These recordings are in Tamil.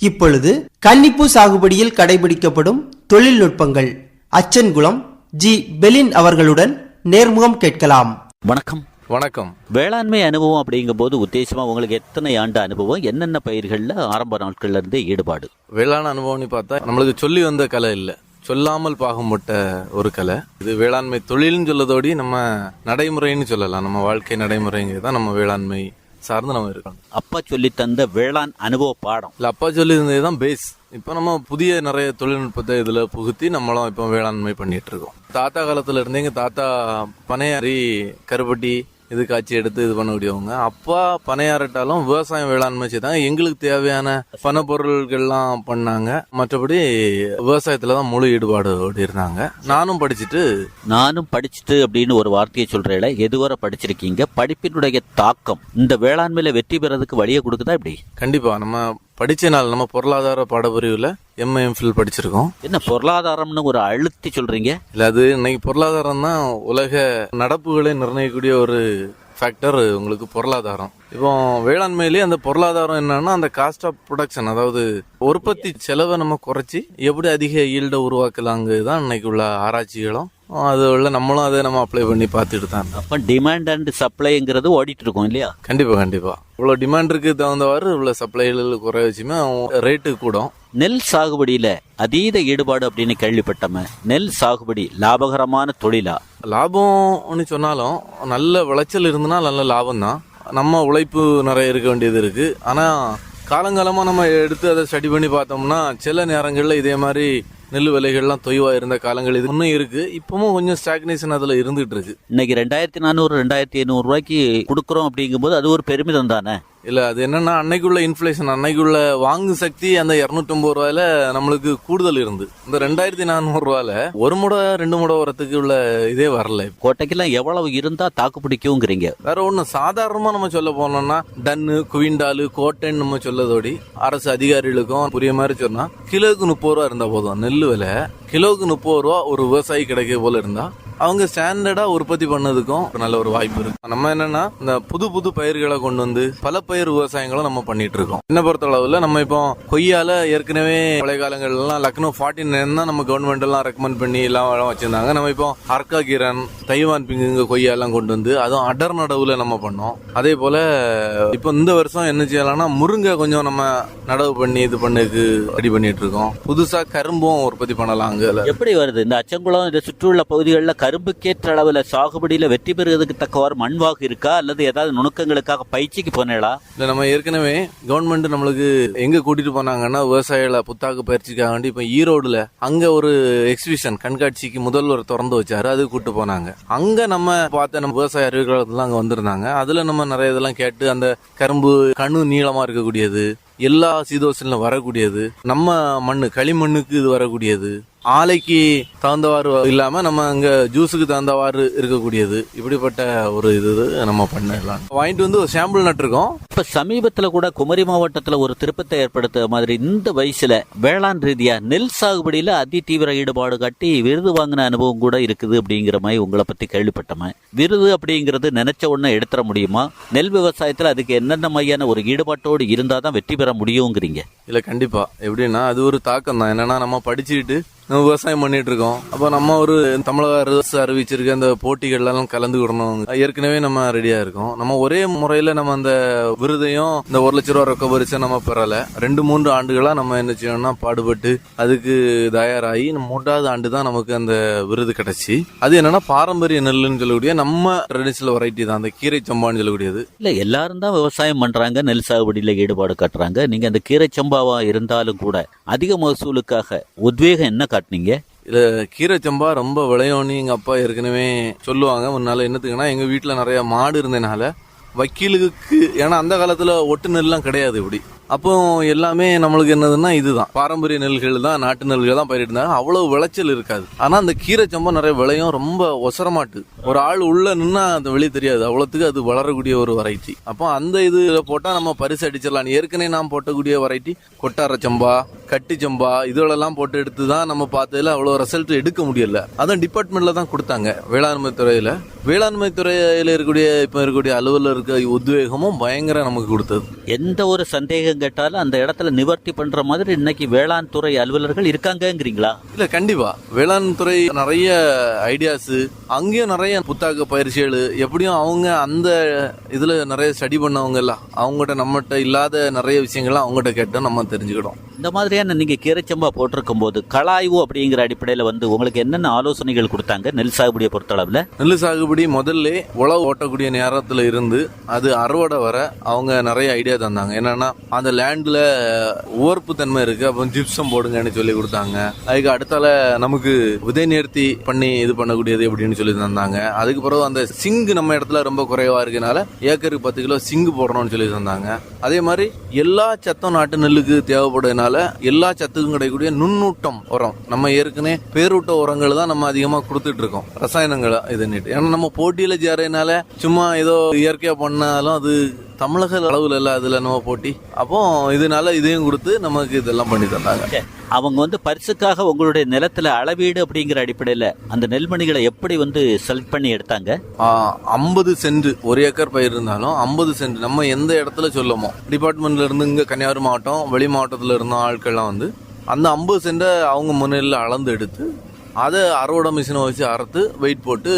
இப்பொழுது கன்னிப்பூ சாகுபடியில் கடைபிடிக்கப்படும் தொழில்நுட்பங்கள். அச்சன்குளம் ஜி. பெலின் அவர்களுடன் நேர்முகம் கேட்கலாம். வணக்கம். வணக்கம். வேளாண்மை அனுபவம் அப்படிங்கும்போது உத்தேசமா உங்களுக்கு எத்தனை ஆண்டு அனுபவம்? என்னென்ன பயிர்கள்ல ஆரம்ப நாட்கள்ல இருந்தே ஈடுபாடு? வேளாண் அனுபவம்னு பார்த்தா நம்மளுக்கு சொல்லி வந்த கலை இல்லை. சொல்லாமல் பாகம்பட்ட ஒரு கலை. இது வேளாண்மை தொழில்னு சொல்லதோடி நம்ம நடைமுறைன்னு சொல்லலாம். நம்ம வாழ்க்கை நடைமுறைங்க தான் நம்ம வேளாண்மை சார்ந்து நம்ம இருக்கணும் அப்பா சொல்லி தந்த வேளாண் அனுபவ பாடம். இல்லை அப்பா சொல்லி இருந்தது தான் பேஸ் இப்போ நம்ம புதிய நிறைய தொழில்நுட்பத்தை இதில் புகுத்தி நம்மளும் இப்போ வேளாண்மை பண்ணிட்டு இருக்கோம். தாத்தா காலத்துல இருந்தே எங்க தாத்தா பனையாரி கருப்பட்டி இது காய்ச்சி எடுத்து இது பண்ணக்கூடியவங்க. அப்பா பனையாரட்டாலும் விவசாயம் வேளாண்மை செய்தாங்க. எங்களுக்கு தேவையான பண பொருள்கள்லாம் பண்ணாங்க. மற்றபடி விவசாயத்துல தான் முழு ஈடுபாடோடு இருந்தாங்க நானும் படிச்சுட்டு நானும் படிச்சுட்டு அப்படின்னு ஒரு வார்த்தையை சொல்றேல எதுவரை படிச்சிருக்கீங்க? படிப்பினுடைய தாக்கம் இந்த வேளாண்மையில வெற்றி பெறதுக்கு வழியை கொடுக்குதா இப்படி கண்டிப்பா. நம்ம படிச்ச நாள் நம்ம பொருளாதார பாடப்பிரிவுல எம்ஏ எம்ஃபில் படிச்சிருக்கோம். என்ன பொருளாதாரம்னு ஒரு அழுத்தி சொல்றீங்க? இல்ல அது இன்னைக்கு பொருளாதாரம் தான் உலக நடப்புகளை நிர்ணயிக்கக்கூடிய ஒரு ஃபேக்டர் உங்களுக்கு பொருளாதாரம். இப்போ வேளாண்மையிலேயே அந்த பொருளாதாரம் என்னன்னா அந்த காஸ்ட் ஆஃப் ப்ரொடக்ஷன் அதாவது உற்பத்தி செலவை நம்ம குறைச்சி எப்படி அதிக ஈல்டை உருவாக்கலாங்கு தான் இன்னைக்கு உள்ள ஆராய்ச்சிகளும். அது உள்ள நம்மளும் அதை நம்ம அப்ளை பண்ணி பார்த்துட்டு தான். அப்ப டிமாண்ட் அண்ட் சப்ளைங்கிறது ஓடிட்டு இருக்கோம் இல்லையா? கண்டிப்பா கண்டிப்பா. இவ்வளோ டிமாண்டுக்கு தகுந்தவாறு உள்ள சப்ளைகள் குறை வச்சுமே ரேட்டு கூடும். நெல் சாகுபடியில அதீத ஈடுபாடு அப்படின்னு கேள்விப்பட்டம நெல் சாகுபடி லாபகரமான தொழிலா? லாபம்னு சொன்னாலும் நல்ல விளைச்சல் இருந்ததுன்னா நல்ல லாபம் தான் நம்ம உழைப்பு நிறைய இருக்க வேண்டியது இருக்குது ஆனால் காலங்காலமாக நம்ம எடுத்து அதை ஸ்டடி பண்ணி பார்த்தோம்னா சில நேரங்களில் இதே மாதிரி நெல் விலைகள்லாம் தொய்வாக இருந்த காலங்கள் இது இன்னும் இருக்குது இப்போவும் கொஞ்சம் ஸ்டாக்னேஷன் அதில் இருந்துகிட்டு இருக்கு. இன்னைக்கு ரெண்டாயிரத்தி நானூறு ரெண்டாயிரத்தி ஐநூறுரூவாய்க்கு கொடுக்குறோம் அப்படிங்கும்போது அது ஒரு பெருமிதம் தானே? இல்ல அது என்னன்னா அன்னைக்குள்ள இன்ஃபிளேஷன் அன்னைக்குள்ள வாங்கு சக்தி அந்த இருநூத்தொன்பது ரூபாயில நம்மளுக்கு கூடுதல் இருந்து இந்த ரெண்டாயிரத்தி நானூறு ரூபாயில ஒரு முறை ரெண்டு முறை வரத்துக்கு உள்ள இதே வரல கோட்டைக்கெல்லாம் எவ்வளவு இருந்தா தாக்கு பிடிக்குங்கிறீங்க? வேற ஒண்ணு சாதாரணமா நம்ம சொல்ல போனோம்னா டன்னு குவிண்டாலு கோட்டைன்னு நம்ம சொல்லதோடி அரசு அதிகாரிகளுக்கும் புரிய மாதிரி சொன்னா கிலோவுக்கு முப்பது ரூபா இருந்தா போதும். நெல் விலை கிலோவுக்கு முப்பது ரூபா ஒரு விவசாயி கிடைக்க போல இருந்தா அவங்க ஸ்டாண்டர்டா உற்பத்தி பண்ணதுக்கும் ஒரு நல்ல ஒரு வாய்ப்பு இருக்கு. நம்ம என்னன்னா இந்த புது புது பயிர்களை கொண்டு வந்து பல பயிர் விவசாயங்களும் நம்ம பண்ணிட்டு இருக்கோம். என்ன பொறுத்த அளவுல நம்ம இப்போ கொய்யால ஏற்கனவே பழைய காலங்கள்லாம் லக்னோ ஃபார்ட்டி நைன் தான் நம்ம கவர்மெண்ட் எல்லாம் ரெக்கமெண்ட் பண்ணி எல்லாம் வச்சிருந்தாங்க. நம்ம இப்போ அர்க்கா கிரன் தைவான் பிங்குங்க கொய்யாலாம் கொண்டு வந்து அதுவும் அடர் நடவுல நம்ம பண்ணோம். அதே போல இப்போ இந்த வருஷம் என்ன செய்யலாம்னா முருங்கை கொஞ்சம் நம்ம நடவு பண்ணி இது பண்ணதுக்கு ரெடி பண்ணிட்டு இருக்கோம். புதுசா கரும்பும் உற்பத்தி பண்ணலாம் அங்க. எப்படி வருது? இந்த அச்சங்குளம் இந்த சுற்றியுள்ள பகுதிகளில் கரும்புக்கேற்ற அளவில் சாகுபடியில் வெற்றி பெறுவதற்கு தக்கவாறு மண்வாகு இருக்கா? அல்லது ஏதாவது நுணுக்கங்களுக்காக பயிற்சிக்கு போனேளா இல்லை நம்ம ஏற்கனவே கவர்மெண்ட் நம்மளுக்கு எங்கே கூட்டிட்டு போனாங்கன்னா விவசாயிகளை புத்தாக்கு பயிற்சிக்காக வேண்டி இப்போ ஈரோடில் அங்கே ஒரு எக்ஸிபிஷன் கண்காட்சிக்கு முதல்வர் திறந்து வச்சாரு அது கூட்டு போனாங்க. அங்கே நம்ம பார்த்த நம்ம விவசாய அறிவியலாளர்கள் அங்கே வந்திருந்தாங்க. அதில் நம்ம நிறைய இதெல்லாம் கேட்டு அந்த கரும்பு கணு நீளமாக இருக்கக்கூடியது எல்லா சீதோசனிலும் வரக்கூடியது நம்ம மண் களிமண்ணுக்கு இது வரக்கூடியது ஆலைக்கு தகுந்தவாறு இல்லாம நம்ம அங்க ஜூஸுக்கு தகுந்தவாறு இருக்கக்கூடியது. இப்படிப்பட்ட ஒரு இது நம்ம பண்ணலாம். வாங்கிட்டு வந்து ஒரு சாம்பிள் நட்டிருக்கோம். இப்ப சமீபத்துல கூட குமரி மாவட்டத்துல ஒரு திருப்பத்தை ஏற்படுத்த மாதிரி இந்த வயசுல வேளாண் ரீதியா நெல் சாகுபடியில அதி தீவிர ஈடுபாடு காட்டி விருது வாங்கின அனுபவம் கூட இருக்குது அப்படிங்கிற மாதிரி உங்களை பத்தி கேள்விப்பட்டமே விருது அப்படிங்கிறது நினைச்ச உடனே எடுத்துட முடியுமா? நெல் விவசாயத்துல அதுக்கு என்னென்ன மாதிரியான ஒரு ஈடுபாட்டோடு இருந்தா தான் வெற்றி பெற முடியுங்கிறீங்க? இல்ல கண்டிப்பா. எப்படின்னா அது ஒரு தாக்கம் தான் என்னன்னா நம்ம படிச்சுக்கிட்டு நம்ம விவசாயம் பண்ணிட்டு இருக்கோம் அப்போ நம்ம ஒரு தமிழக அரசு அறிவிச்சிருக்க அந்த போட்டிகள்லாம் கலந்துக்கிடணும் ஏற்கனவே நம்ம ரெடியா இருக்கோம். நம்ம ஒரே முறையில நம்ம அந்த விருதையும் இந்த ஒரு லட்ச ரூபா ரொக்க பரிசை நம்ம பெறல. ரெண்டு மூன்று ஆண்டுகளா நம்ம என்ன செய்யணும்னா பாடுபட்டு அதுக்கு தயாராகி மூன்றாவது ஆண்டு தான் நமக்கு அந்த விருது கிடைச்சி. அது என்னன்னா பாரம்பரிய நெல்லுன்னு சொல்லக்கூடிய நம்ம ட்ரெடிஷனல் வெரைட்டி தான். அந்த கீரை சம்பான்னு சொல்லக்கூடியது. இல்ல எல்லாரும் தான் விவசாயம் பண்றாங்க நெல் சாகுபடியில ஈடுபாடு காட்டுறாங்க. நீங்க அந்த கீரை சம்பாவா இருந்தாலும் கூட அதிக மகசூலுக்காக உத்வேகம் என்ன காட்டினீங்க? இதுல கீரை சம்பா ரொம்ப விளையோன்னு எங்க அப்பா ஏற்கனவே சொல்லுவாங்க. முன்னால என்னத்துக்குன்னா எங்க வீட்டுல நிறைய மாடு இருந்ததுனால வக்கீலுக்கு ஏன்னா அந்த காலத்துல ஒட்டு நெல்லாம் கிடையாது இப்படி. அப்போ எல்லாமே நம்மளுக்கு என்னதுன்னா இதுதான். பாரம்பரிய நெல்கள் தான் நாட்டு நெல்கள் தான் பயிரிட்டாங்க அவ்வளவு விளைச்சல் இருக்காது. ஆனா அந்த கீரை சம்பா நிறைய விளையும். ரொம்ப ஒசரமாட்டு. ஒரு ஆள் உள்ள நின்னா அந்த வெளியே தெரியாது. அவ்வளோத்துக்கு அது வளரக்கூடிய ஒரு வெரைட்டி அப்போ அந்த இதுல போட்டா நம்ம பரிசு அடிச்சிடலாம். ஏற்கனவே நாம் போட்டக்கூடிய வெரைட்டி கொட்டார சம்பா கட்டி சம்பா இதெல்லாம் போட்டு எடுத்து தான் நம்ம பார்த்ததுல அவ்வளோ ரிசல்ட் எடுக்க முடியல. அதான் டிபார்ட்மெண்ட்ல தான் கொடுத்தாங்க. வேளாண்மை துறையில. வேளாண்மை துறையில இருக்கக்கூடிய இப்போ இருக்கக்கூடிய அலுவலருக்கு உத்வேகமும் பயங்கர நமக்கு கொடுத்தது. எந்த ஒரு சந்தேகம் கேட்டாலும் அந்த இடத்துல நிவர்த்தி பண்ற மாதிரி இன்னைக்கு வேளாண் துறை அலுவலர்கள் இருக்காங்கங்கிறீங்களா? இல்ல கண்டிப்பா. வேளாண் துறை நிறைய ஐடியாஸ் அங்கேயும் நிறைய புத்தாக்க பயிற்சிகள் எப்படியும் அவங்க அந்த இதுல நிறைய ஸ்டடி பண்ணவங்க எல்லாம் அவங்ககிட்ட நம்மகிட்ட இல்லாத நிறைய விஷயங்கள்லாம் அவங்ககிட்ட கேட்டு நம்ம தெரிஞ்சுக்கிட்டோம் இந்த மாதிரியான நீங்கள் கீரைச்சம்பா போட்டிருக்கும் போது கலாய்வு அப்படிங்கிற அடிப்படையில் வந்து உங்களுக்கு என்னென்ன ஆலோசனைகள் கொடுத்தாங்க? நெல் சாகுபடியை பொறுத்தளவில். நெல் சாகுபடி முதல்ல உழவு ஓட்டக்கூடிய நேரத்தில் இருந்து அது அறுவடை வர அவங்க நிறைய ஐடியா தந்தாங்க. என்னன்னா அந்த லேண்டில் ஓர்ப்பு தன்மை இருக்கு அப்புறம் ஜிப்சம் போடுங்கன்னு சொல்லி கொடுத்தாங்க. அதுக்கு அடுத்தால நமக்கு விதை நேர்த்தி பண்ணி இது பண்ணக்கூடியது அப்படின்னு சொல்லி தந்தாங்க. அதுக்கு பிறகு அந்த சிங்கு நம்ம இடத்துல ரொம்ப குறைவா இருக்கனால ஏக்கருக்கு பத்து கிலோ சிங்கு போடணும்னு சொல்லி தந்தாங்க. அதே மாதிரி எல்லா சத்தம் நாட்டு நெல்லுக்கு தேவைப்படுறதுனால எல்லா சத்துக்கும் கிடைக்கக்கூடிய நுண்ணூட்டம் உரம். நம்ம ஏற்கனவே பேரூட்ட உரங்கள் தான் நம்ம அதிகமா கொடுத்துட்டு இருக்கோம். ரசாயனங்களை இது நீட்டு ஏன்னா நம்ம போட்டியில சேரையினால சும்மா ஏதோ இயற்கையா பண்ணாலும் அது தமிழக அளவுல இல்ல அதுல நம்ம போட்டி. அப்போ இதனால இதையும் கொடுத்து நமக்கு இதெல்லாம் பண்ணி தந்தாங்க. அவங்க வந்து பரிசுக்காக உங்களுடைய நிலத்துல அளவீடு அப்படிங்கிற அடிப்படையில அந்த நெல்மணிகளை எப்படி வந்து செலக்ட் பண்ணி எடுத்தாங்க? ஐம்பது சென்ட் ஒரு ஏக்கர் பயிர் இருந்தாலும் ஐம்பது சென்ட். நம்ம எந்த இடத்துல சொல்லுமோ டிபார்ட்மெண்ட்ல இருந்து இங்க கன்னியாகுமரி மாவட்டம் வெளி மாவட்டத்துல இருந்த எல்லாம் வந்து அந்த ஐம்பது சென்ட்டை அவங்க முன்னிலையில் அளந்து எடுத்து அதை அறுவடை மிஷினை வச்சு அறுத்து வெயிட் போட்டு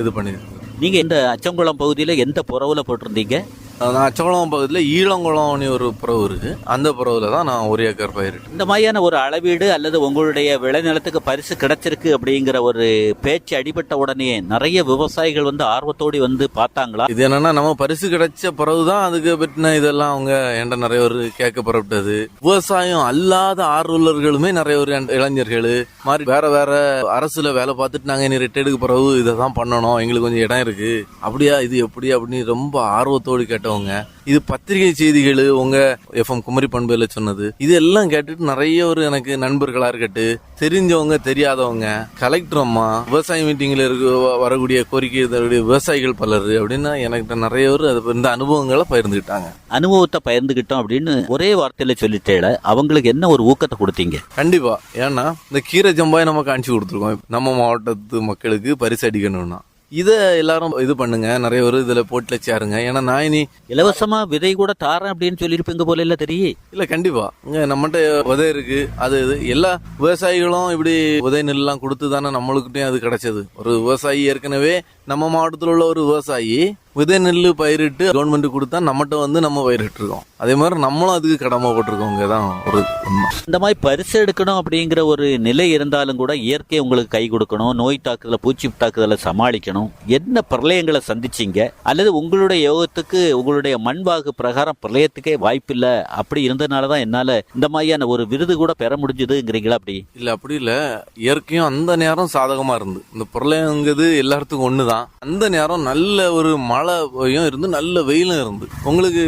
இது பண்ணி நீங்கள் இந்த அச்சங்குளம் பகுதியில் எந்த புறவில் போட்டிருந்தீங்க? நான் அச்சகுளம் பக்கத்தில் ஈழங்குளம்னு ஒரு புறவு இருக்கு. அந்த புறவுல தான் நான் ஒரு ஏக்கர் பயிரிட்டேன். இந்த மாதிரியான ஒரு அளவீடு அல்லது உங்களுடைய விளைநிலத்துக்கு பரிசு கிடைச்சிருக்கு அப்படிங்கிற ஒரு பேச்சு அடிபட்ட உடனே நிறைய விவசாயிகள் வந்து ஆர்வத்தோடி வந்து பார்த்தாங்களா? இது என்னன்னா நம்ம பரிசு கிடைச்ச பிறகுதான் அதுக்கு பற்றின இதெல்லாம் அவங்க என்கிட்ட நிறைய ஒரு கேட்க புறப்பட்டது. விவசாயம் அல்லாத ஆர்வலர்களுமே நிறைய ஒரு இளைஞர்கள் மாதிரி வேற வேற அரசுல வேலை பார்த்துட்டு நாங்க இனி ரிட்டையர்டுக்கு பிறகு இதை தான் பண்ணணும் எங்களுக்கு கொஞ்சம் இடம் இருக்கு. அப்படியா இது எப்படி அப்படின்னு ரொம்ப ஆர்வத்தோடு கேட்டவங்க இது பத்திரிகை செய்திகள் உங்க எஃப்எம் குமரி பண்புல சொன்னது இது எல்லாம் கேட்டுட்டு நிறைய ஒரு எனக்கு நண்பர்களா இருக்கட்டு தெரிஞ்சவங்க தெரியாதவங்க கலெக்டர் அம்மா விவசாய மீட்டிங்ல இருக்க வரக்கூடிய கோரிக்கை விவசாயிகள் பலர் அப்படின்னு எனக்கு நிறைய பேர் அது இந்த அனுபவங்களை பகிர்ந்துக்கிட்டாங்க அனுபவத்தை பகிர்ந்துகிட்டோம் அப்படின்னு ஒரே வார்த்தையில சொல்லிட்டேல அவங்களுக்கு என்ன ஒரு ஊக்கத்தை கொடுத்தீங்க? கண்டிப்பா. ஏன்னா இந்த கீரை ஜம்பாய் நம்ம காமிச்சு கொடுத்துருக்கோம். நம்ம மாவட்டத்து மக்களுக்கு பரிசு அடிக்கணும்னா. இதை எல்லாரும் இது பண்ணுங்க. நிறைய பேர் இதுல போட்டுல சேருங்க. ஏன்னா நான் இனி இலவசமா விதை கூட தாரேன் அப்படின்னு சொல்லியிருப்பீங்க போல இல்ல தெரியும் இல்ல கண்டிப்பா. இங்க நம்மகிட்ட விதை இருக்கு. அது இது. எல்லா விவசாயிகளும் இப்படி விதை நெல்லாம் கொடுத்து தானே நம்மளுக்கிட்டையும் அது கிடைச்சது. ஒரு விவசாயி ஏற்கனவே நம்ம மாவட்டத்தில் உள்ள ஒரு விவசாயி விதை நெல் பயிரிட்டு கவர்மெண்ட் கொடுத்தா நம்மகிட்ட வந்து நம்ம பயிரிட்டு இருக்கோம் அதே மாதிரி நம்மளும் அதுக்கு கடமைப்பட்டிருக்கோங்க தான் ஒரு உண்மை. இந்த மாதிரி பரிசு எடுக்கணும் அப்படிங்கிற ஒரு நிலை இருந்தாலும் கூட இயற்கை உங்களுக்கு கை கொடுக்கணும் நோய் தாக்குதலை பூச்சி தாக்குதலை சமாளிக்கணும். என்ன பிரளயங்களை சந்திச்சீங்க? அல்லது உங்களுடைய யோகத்துக்கு உங்களுடைய மண்வாகு பிரகாரம் பிரளயத்துக்கே வாய்ப்பில்லை அப்படி இருந்ததுனால தான் என்னால இந்த மாதிரியான ஒரு விருது கூட பெற முடிஞ்சதுங்கிறீங்களா அப்படி? இல்ல அப்படி இல்ல. இயற்கையும் அந்த நேரம் சாதகமா இருந்து இந்த பிரளயங்கிறது எல்லாத்துக்கும் தான். அந்த நேரம் நல்ல ஒரு மழையும் இருந்து நல்ல வெயிலும் இருந்து. உங்களுக்கு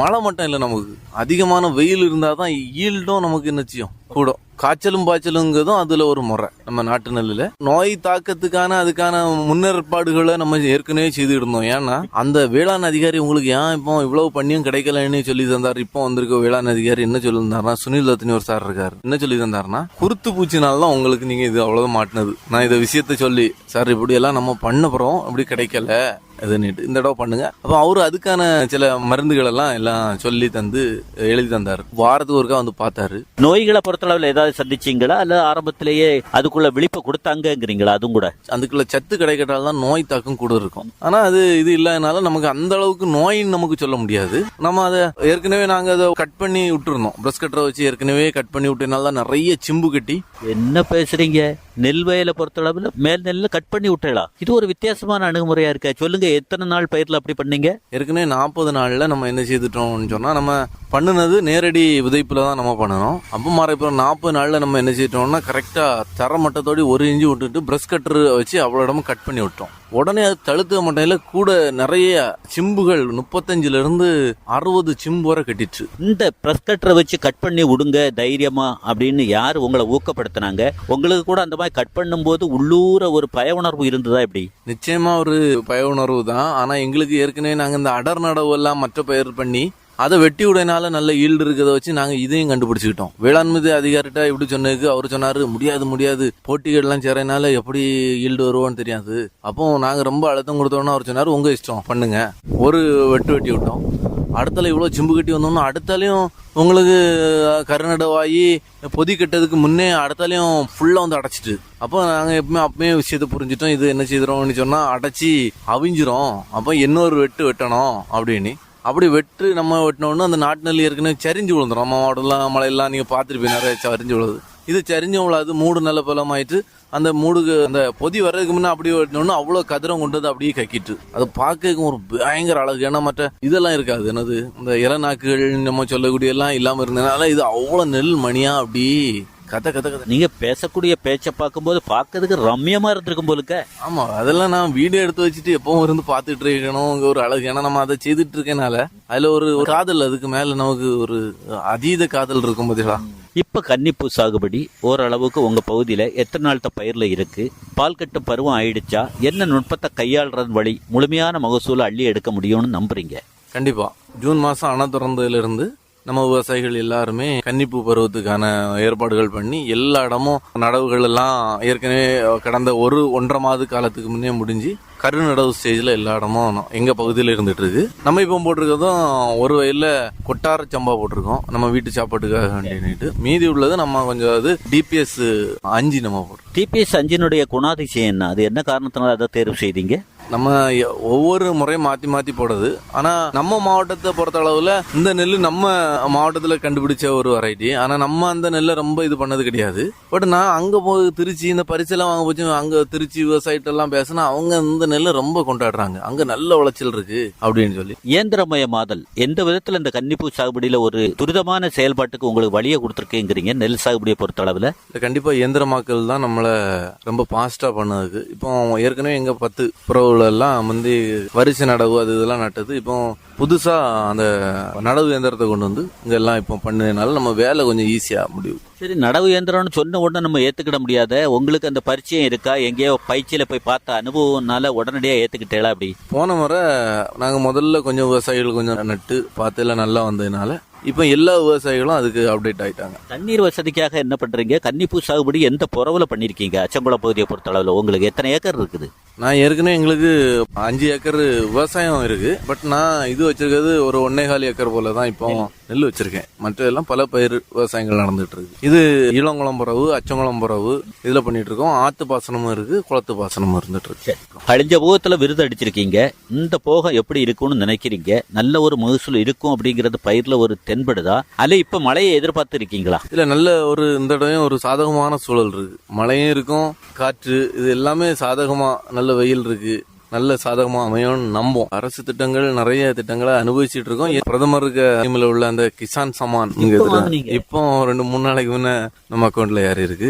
மழை மட்டும் இல்லை நமக்கு. அதிகமான வெயில் இருந்தால் தான் ஈல்டும் நமக்கு என்ன செய்யும்? கூடும். காய்ச்சலும் பாய்ச்சலுங்கிறதும் அதுல ஒரு முறை நம்ம நாட்டு நெல்லுல. நோய் தாக்கத்துக்கான அதுக்கான முன்னேற்பாடுகளை நம்ம ஏற்கனவே செய்து இருந்தோம் ஏன்னா அந்த வேளாண் அதிகாரி உங்களுக்கு ஏன் இப்போ இவ்வளவு பண்ணியும் கிடைக்கலன்னு சொல்லி தந்தார்? இப்போ வந்திருக்க வேளாண் அதிகாரி என்ன சொல்லியிருந்தாருன்னா சுனில் ரத்னி ஒரு சார் இருக்காரு. என்ன சொல்லி தந்தாருன்னா குருத்து பூச்சினால தான் உங்களுக்கு நீங்க இது அவ்வளவு மாட்டினது. நான் இதை விஷயத்த சொல்லி சார் இப்படி எல்லாம் நம்ம பண்ண போறோம். அப்படி கிடைக்கல. இது இந்த தடவை பண்ணுங்க. அப்போ அவர் அதுக்கான சில மருந்துகள் எல்லாம் எல்லாம் சொல்லி தந்து எழுதி தந்தார். வாரத்துக்கு ஒருக்கா வந்து பார்த்தாரு. நோய்களை பொறுத்தளவில் ஏதாவது சந்திச்சீங்களா? அல்ல ஆரம்பத்திலேயே அதுக்குள்ள விழிப்பை கொடுத்தாங்கங்கிறீங்களா? அதுவும் கூட. அதுக்குள்ள சத்து கிடைக்கட்டால தான் நோய் தாக்கம் கூட இருக்கும். ஆனா அது இது இல்லாதனால நமக்கு அந்த அளவுக்கு நோயின்னு நமக்கு சொல்ல முடியாது. நம்ம அதை ஏற்கனவே நாங்க அதை கட் பண்ணி விட்டுருந்தோம். பிரஷ் கட்டரை வச்சு ஏற்கனவே கட் பண்ணி விட்டனால தான் நிறைய சிம்பு கட்டி. என்ன பேசுறீங்க? நெல் வயலை பொறுத்தளவில் மேல் நெல்ல கட் பண்ணி விட்டுடலாம். இது ஒரு வித்தியாசமான அணுகுமுறையா இருக்க. சொல்லுங்க எத்தனை நாள் பயிர்ல அப்படி பண்ணீங்க? ஏற்கனவே நாற்பது நாள்ல நம்ம என்ன செய்துட்டோம்னு சொன்னா நம்ம பண்ணுனது நேரடி விதைப்புல தான் நம்ம பண்ணணும் அப்போ மாற இப்போ நாற்பது நாள்ல நம்ம என்ன செய்யிட்டோம்னா கரெக்டா தர மட்டத்தோட ஒரு இஞ்சி விட்டுட்டு பிரஷ் கட்டர் வச்சு அவ்வளோ இடமும் கட் பண்ணி விட்டோம். உடனே அது தழுத்த மட்டையில கூட நிறைய சிம்புகள் முப்பத்தஞ்சுல இருந்து அறுபது சிம்பு வரை கட்டிச்சு. இந்த பிரஸ் கட்டரை வச்சு கட் பண்ணி விடுங்க தைரியமா அப்படின்னு யார் உங்களை ஊக்கப்படுத்தினாங்க? உங்களுக்கு கூட அந்த மாதிரி கட் பண்ணும்போது உள்ளூர ஒரு பய உணர்வு இருந்ததா இப்படி நிச்சயமா ஒரு பய உணர்வு தான். ஆனா எங்களுக்கு ஏற்கனவே நாங்க இந்த அடர் நடவு எல்லாம் மற்ற பயிர் பண்ணி அதை வெட்டி விடனால நல்ல ஈல்டு இருக்கிறத வச்சு நாங்கள் இதையும் கண்டுபிடிச்சிக்கிட்டோம். வேளாண்மை அதிகாரிட்ட இப்படி சொன்னதுக்கு அவர் சொன்னாரு முடியாது முடியாது. போட்டிகள்லாம் சேரனால எப்படி ஈல்டு வருவோன்னு தெரியாது. அப்போ நாங்கள் ரொம்ப அழுத்தம் கொடுத்தோம்னா அவர் சொன்னார். உங்கள் இஷ்டம் பண்ணுங்க. ஒரு வெட்டு வெட்டி விட்டோம். அடுத்தால இவ்வளோ சிம்பு கட்டி வந்தோம்னா அடுத்தாலையும் உங்களுக்கு கருநடவாயி பொதி கட்டதுக்கு முன்னே அடுத்தாலையும் ஃபுல்லாக வந்து அடைச்சிட்டு. அப்போ நாங்கள் எப்பவுமே அப்பவே விஷயத்தை புரிஞ்சிட்டோம். இது என்ன செய்கிறோம்னு சொன்னால் அடைச்சி அவிஞ்சிரும். அப்போ இன்னொரு வெட்டு வெட்டணும் அப்படின்னு. அப்படி வெட்டு நம்ம வெட்டினோடனே அந்த நாட்டு நெல் ஏற்கனவே சரிஞ்சு விழுந்துரும். நம்ம மாவட்டம்லாம் மழையெல்லாம் நீங்கள் பார்த்துருப்பீங்க நிறைய சரிஞ்சு விழுது. இது சரிஞ்சு விழாது மூடு நல்ல பலமாயிட்டு அந்த மூடுக்கு அந்த பொதி வர்றதுக்கு முன்னே அப்படியே வெட்டினோன்னு அவ்வளோ கதிரம் கொண்டு வந்து அப்படியே கக்கிட்டு அது பார்க்க ஒரு பயங்கர அழகு. ஏன்னா மற்ற இதெல்லாம் இருக்காது. என்னது? இந்த இளநாக்குகள் நம்ம சொல்லக்கூடிய எல்லாம் இல்லாமல் இருந்ததுனால இது அவ்வளோ நெல் மணியாக அப்படியே கத கத கத. நீங்க பேசக்கூடிய பேச்சை பார்க்கும்போது பார்க்கறதுக்கு ரம்யமா இருந்திருக்கும் போலுக்க. ஆமா அதெல்லாம் நான் வீடியோ எடுத்து வச்சுட்டு எப்பவும் இருந்து பார்த்துட்டு இருக்கணும் ஒரு அழகு. ஏன்னா நம்ம அதை செய்துட்டு இருக்கனால அதுல ஒரு ஒரு காதல் அதுக்கு மேல நமக்கு ஒரு அதீத காதல் இருக்கும் பார்த்தீங்களா இப்ப கன்னிப்பூ சாகுபடி ஓரளவுக்கு உங்க பகுதியில எத்தனை நாள்த்த பயிர்ல இருக்கு? பால் கட்டும் பருவம் ஆயிடுச்சா? என்ன நுட்பத்தை கையாளுறது வழி முழுமையான மகசூலை அள்ளி எடுக்க முடியும்னு நம்புறீங்க? கண்டிப்பா. ஜூன் மாசம் அணை திறந்ததுல இருந்து நம்ம விவசாயிகள் எல்லாருமே கன்னிப்பூ பருவத்துக்கான ஏற்பாடுகள் பண்ணி எல்லா இடமும் நடவுகள் எல்லாம் ஏற்கனவே கடந்த ஒரு ஒன்றரை மாத காலத்துக்கு முன்னே முடிஞ்சு கருநடவு ஸ்டேஜில் எல்லா இடமும் எங்கள் பகுதியில் இருந்துட்டு இருக்கு. நம்ம இப்போ போட்டிருக்கதும் ஒரு வயலில் கொட்டார சம்பா போட்டிருக்கோம். நம்ம வீட்டு சாப்பாட்டுக்காக வேண்டிட்டு. மீதி உள்ளது நம்ம கொஞ்சம் அது டிபிஎஸ் அஞ்சு நம்ம போட்டோம் டிபிஎஸ் அஞ்சினுடைய குணாதிசயம் என்ன? அது என்ன காரணத்தினால அதை தேர்வு செய்தீங்க? நம்ம ஒவ்வொரு முறையும் மாத்தி மாத்தி போடுறது ஆனா நம்ம மாவட்டத்தை பொறுத்த அளவுல இந்த நெல் நம்ம மாவட்டத்துல கண்டுபிடிச்ச ஒரு வெரைட்டி ஆனா நம்ம அந்த நெல்லை ரொம்ப இது பண்ணது கிடையாது. பட் நான் அங்க போய் திருச்சி இந்த பரிசெல்லாம் வாங்க போச்சு அங்க திருச்சி விவசாயிட்ட எல்லாம் பேசினா அவங்க இந்த நெல்லை ரொம்ப கொண்டாடுறாங்க. அங்க நல்ல விளைச்சல் இருக்கு அப்படின்னு சொல்லி. இயந்திரமயமாதல் எந்த விதத்துல இந்த கன்னிப்பூ சாகுபடியில ஒரு துரிதமான செயல்பாட்டுக்கு உங்களுக்கு வழியை கொடுத்துருக்கேங்கிறீங்க நெல் சாகுபடியை பொறுத்த அளவுல இல்ல கண்டிப்பா இயந்திரமாக்கல் தான் நம்மள ரொம்ப பாஸ்டா பண்ணதுக்கு இப்போ ஏற்கனவே எங்க பத்து புறவுல எல்லாம் முந்தி வரிசை நடவு அது இதெல்லாம் நட்டது. இப்போ புதுசா அந்த நடவு இயந்திரத்தை கொண்டு வந்து இங்க எல்லாம் இப்போ பண்ணதுனால நம்ம வேலை கொஞ்சம் ஈஸியா முடியும் சரி நடவு இயந்திரம்னு சொன்ன உடனே நம்ம ஏத்துக்கிட முடியாத. உங்களுக்கு அந்த பரிச்சயம் இருக்கா? எங்கேயோ பயிற்சியில போய் பார்த்த அனுபவம்னால உடனடியா ஏத்துக்கிட்டேளா அப்படி? போன முறை நாங்க முதல்ல கொஞ்சம் விவசாயிகள் கொஞ்சம் நட்டு பார்த்து எல்லாம் நல்லா வந்ததுனால இப்போ எல்லா விவசாயிகளும் அதுக்கு அப்டேட் ஆயிட்டாங்க. தண்ணீர் வசதிக்காக என்ன பண்றீங்க? கன்னிப்பூ சாகுபடி எந்த புறவுல பண்ணிருக்கீங்க? அச்சங்குளம் பகுதியை பொறுத்த அளவுல உங்களுக்கு எத்தனை ஏக்கர் இருக்குது? நான் ஏற்கனவே எங்களுக்கு அஞ்சு ஏக்கர் விவசாயம் இருக்கு. பட் நான் இது வச்சிருக்கிறது ஒரு ஒன்னே கால் ஏக்கர் போல தான் இப்போ நெல் வச்சிருக்கேன். மற்றதெல்லாம் பல பயிர் விவசாயங்கள் நடந்துட்டு இருக்கு. இது இளங்குளம் புறவு அச்சங்குளம் புறவு இதுல பண்ணிட்டு இருக்கோம். ஆத்து பாசனமும் இருக்கு குளத்து பாசனமும் இருந்துட்டு இருக்கு. கழிஞ்ச போகத்துல விருது அடிச்சிருக்கீங்க. இந்த போகம் எப்படி இருக்கும்னு நினைக்கிறீங்க? நல்ல ஒரு மகசூல் இருக்கும் அப்படிங்கறது பயிர்ல ஒரு தென்படுதா? அல்ல இப்ப மழையை எதிர்பார்த்து இருக்கீங்களா இல்ல நல்ல ஒரு இந்த இடம் ஒரு சாதகமான சூழல் இருக்கு. மழையும் இருக்கும் காற்று இது எல்லாமே சாதகமா நல்ல வெயில் இருக்கு. நல்ல சாதகமா அமையும்னு நம்போம் அரசு திட்டங்கள் நிறைய திட்டங்களை அனுபவிச்சுட்டு இருக்கோம் பிரதமருக்கு ஸ்கீம்ல உள்ள அந்த கிசான் சமான்? இப்போ ரெண்டு மூணு நாளைக்கு முன்ன நம்ம அக்கௌண்ட்ல ஏறி இருக்கு?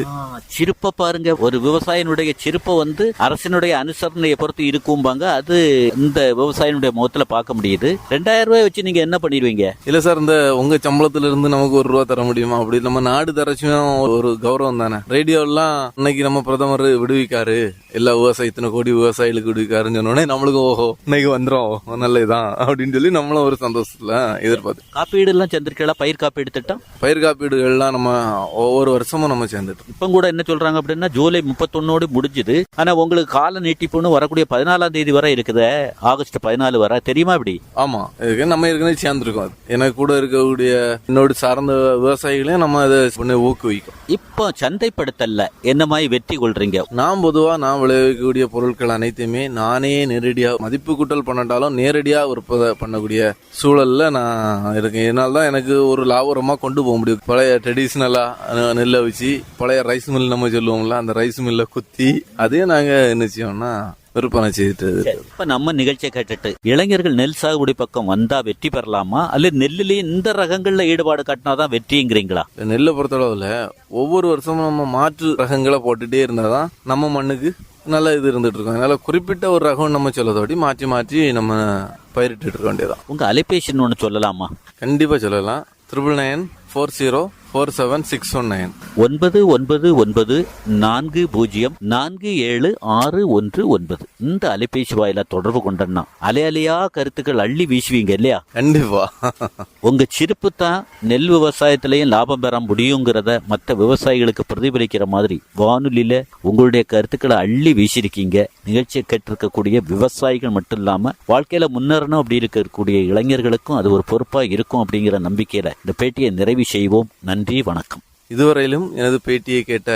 சிறுப்ப பாருங்க. ஒரு விவசாயினுடைய சிறுப்ப வந்து அரசினுடைய அனுசரணையை பொறுத்து இருக்கும்பாங்க. அது இந்த விவசாயினுடைய முகத்துல பார்க்க முடியுது. ரெண்டாயிரம் ரூபாய் வச்சு நீங்க என்ன பண்ணிடுவீங்க? இல்ல சார் இந்த உங்க சம்பளத்துல இருந்து நமக்கு ஒரு ரூபா தர முடியுமா? அப்படி நம்ம நாடு தரச்சும் ஒரு கௌரவம் தானே. ரேடியோ எல்லாம் இன்னைக்கு நம்ம பிரதமர் விடுவிக்காரு. எல்லா விவசாய இத்தனை கோடி விவசாயிகளுக்கு விடுவிக்காருன்னு சொன்னோடனே நம்மளுக்கு ஓஹோ இன்னைக்கு வந்துரும் நல்லதுதான் அப்படின்னு சொல்லி நம்மளும் ஒரு சந்தோஷத்துல எதிர்பார்த்து காப்பீடு எல்லாம் சேர்ந்திருக்கா பயிர் காப்பீடு திட்டம் பயிர் காப்பீடுகள்லாம் நம்ம ஒவ்வொரு வருஷமும் நம்ம சேர்ந்துட்டு இருக்கோம். இப்ப கூட என்ன சொல்றாங்க அப்படின்னா ஜூலை முப்பத்தொன்னோடு முடிஞ்சுது ஆனா உங்களுக்கு கால நீட்டிப்புன்னு வரக்கூடிய பதினாலாம் தேதி வரை இருக்குது ஆகஸ்ட் பதினாலு வரை தெரியுமா இப்படி ஆமா இதுக்கு நம்ம ஏற்கனவே சேர்ந்துருக்கோம். எனக்கு கூட இருக்கக்கூடிய என்னோட சார்ந்த விவசாயிகளையும் நம்ம அதை ஊக்குவிக்கும் இப்போ சந்தைப்படுத்தல்ல என்ன மாதிரி வெற்றி கொள்றீங்க நான் பொதுவா நான் விளைவிக்கக்கூடிய பொருட்கள் அனைத்தையுமே நானே நேரடியா மதிப்பு கூட்டல் பண்ணட்டாலும் நேரடியா உற்பத்தி பண்ணக்கூடிய சூழல்ல நான் இருக்கேன். இதனால தான் எனக்கு ஒரு லாபகரமா கொண்டு போக முடியும். பழைய ட்ரெடிஷ்னலா நெல்லை வச்சு பழைய ரைஸ் மில் நம்ம சொல்லுவோம்ல அந்த ரைஸ் மில்ல குத்தி அதையும் நாங்க என்ன செய்வோம்னா விற்பனை செய்துட்டு. இப்ப நம்ம நிகழ்ச்சியை கேட்டுட்டு இளைஞர்கள் நெல் சாகுபடி பக்கம் வந்தா வெற்றி பெறலாமா? அல்ல நெல்லுலயே இந்த ரகங்கள்ல ஈடுபாடு காட்டினாதான் வெற்றிங்கிறீங்களா? நெல்லை பொறுத்தளவுல ஒவ்வொரு வருஷமும் நம்ம மாற்று ரகங்களை போட்டுட்டே இருந்தாதான் நம்ம மண்ணுக்கு நல்ல இது இருந்துட்டு இருக்கும். அதனால குறிப்பிட்ட ஒரு ரகம் நம்ம சொல்லதோடி மாற்றி மாற்றி நம்ம பயிரிட்டு இருக்க வேண்டியதான் உங்க அலைபேசின்னு ஒண்ணு சொல்லலாமா? கண்டிப்பா சொல்லலாம். Triple nine four zero four seven six one nine ஒன்பது ஒன்பது ஒன்பது நான்கு பூஜ்ஜியம் நான்கு ஏழு ஆறு ஒன்று ஒன்பது. இந்த அலைபேசி வாயில தொடர்பு கொண்டனா அலை அலையா கருத்துக்கள் அள்ளி வீசுவீங்க இல்லையா? கண்டிப்பா. உங்க சிரிப்பு தான் நெல் விவசாயத்திலையும் லாபம் பெற முடியுங்கிறத மற்ற விவசாயிகளுக்கு பிரதிபலிக்கிற மாதிரி வானொலியில உங்களுடைய கருத்துக்களை அள்ளி வீசியிருக்கீங்க நிகழ்ச்சியை கேட்டிருக்கக்கூடிய விவசாயிகள் மட்டும் இல்லாம வாழ்க்கையில முன்னேறணும் அப்படி இருக்கக்கூடிய இளைஞர்களுக்கும் அது ஒரு பொறுப்பா இருக்கும் அப்படிங்கிற நம்பிக்கையில இந்த பேட்டியை நிறைவு செய்வோம். நன்றி வணக்கம். இதுவரையிலும் எனது பேட்டியை கேட்ட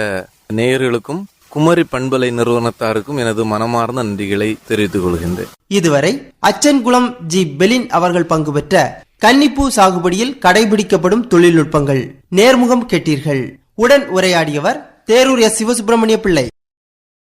நேயர்களுக்கும் குமரி பண்பலை நிறுவனத்தாருக்கும் எனது மனமார்ந்த நன்றிகளை தெரிவித்துக் கொள்கின்றேன். இதுவரை அச்சன்குளம் ஜி. பெலின் அவர்கள் பங்கு பெற்ற கன்னிப்பூ சாகுபடியில் கடைபிடிக்கப்படும் தொழில்நுட்பங்கள் நேர்முகம் கேட்டீர்கள். உடன் உரையாடியவர் தேரூர் எஸ். சிவசுப்பிரமணிய பிள்ளை.